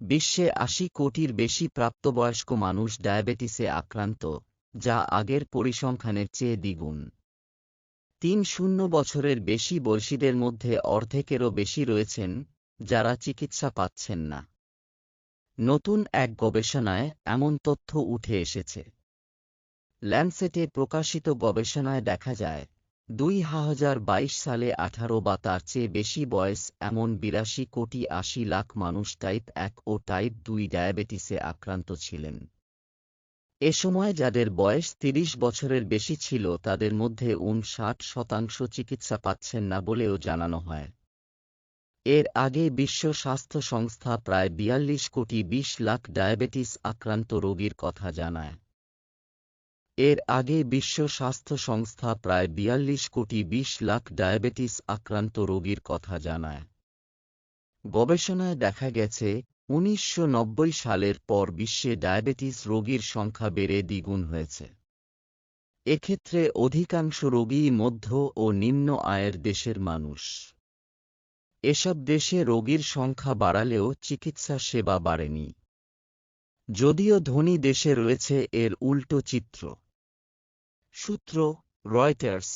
বিশ্বে আশি কোটির বেশি প্রাপ্তবয়স্ক মানুষ ডায়াবেটিসে আক্রান্ত, যা আগের পরিসংখ্যানের চেয়ে দ্বিগুণ। তিন শূন্য বছরের বেশি বয়সীদের মধ্যে অর্ধেকেরও বেশি রয়েছেন, যারা চিকিৎসা পাচ্ছেন না। নতুন এক গবেষণায় এমন তথ্য উঠে এসেছে। ল্যান্ডসেটে প্রকাশিত গবেষণায় দেখা যায় দুই হাজার বাইশ সালে আঠারো বা তার চেয়ে বেশি বয়স এমন বিরাশি কোটি আশি লাখ মানুষ টাইপ এক ও টাইপ দুই ডায়াবেটিসে আক্রান্ত ছিলেন। এ সময় যাদের বয়স তিরিশ বছরের বেশি ছিল তাদের মধ্যে ষাট শতাংশ চিকিৎসা পাচ্ছেন না বলেও জানানো হয়। এর আগে বিশ্ব স্বাস্থ্য সংস্থা প্রায় বিয়াল্লিশ কোটি বিশ লাখ ডায়াবেটিস আক্রান্ত রোগীর কথা জানায়। এর আগে বিশ্ব স্বাস্থ্য সংস্থা প্রায় বিয়াল্লিশ কোটি বিশ লাখ ডায়াবেটিস আক্রান্ত রোগীর কথা জানায়। গবেষণায় দেখা গেছে, উনিশশো নব্বই সালের পর বিশ্বে ডায়াবেটিস রোগীর সংখ্যা বেড়ে দ্বিগুণ হয়েছে। এক্ষেত্রে অধিকাংশ রোগীই মধ্য ও নিম্ন আয়ের দেশের মানুষ। এসব দেশে রোগীর সংখ্যা বাড়ালেও চিকিৎসা সেবা বাড়েনি। যদিও ধনী দেশে রয়েছে এর উল্টো চিত্র। সূত্র রয়টার্স